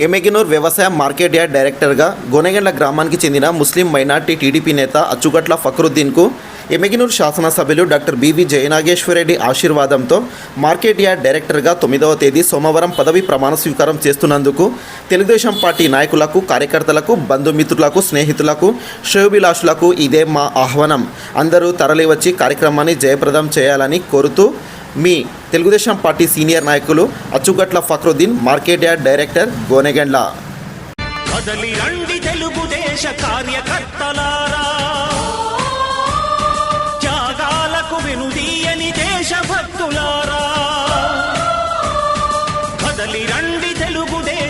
ఎమెగినూర్ వ్యవసాయ market yard డైరెక్టర్గా గొనగెండ్ల గ్రామానికి చెందిన ముస్లిం మైనార్టీ టీడీపీ నేత అచ్చుగట్ల ఫక్రుద్దీన్కు ఎమెగినూర్ శాసనసభ్యులు డాక్టర్ బివి జయనాగేశ్వరరెడ్డి ఆశీర్వాదంతో మార్కెట్ యార్డ్ డైరెక్టర్గా తొమ్మిదవ తేదీ సోమవారం పదవి ప్రమాణ స్వీకారం చేస్తున్నందుకు తెలుగుదేశం పార్టీ నాయకులకు కార్యకర్తలకు బంధుమిత్రులకు స్నేహితులకు శ్రేయోభిలాషులకు ఇదే మా ఆహ్వానం. అందరూ తరలివచ్చి కార్యక్రమాన్ని జయప్రదం చేయాలని కోరుతూ మీ తెలుగుదేశం పార్టీ సీనియర్ నాయకులు Achchugatla Fakruddin market yard director Gonegandla. తెలుగుదేశ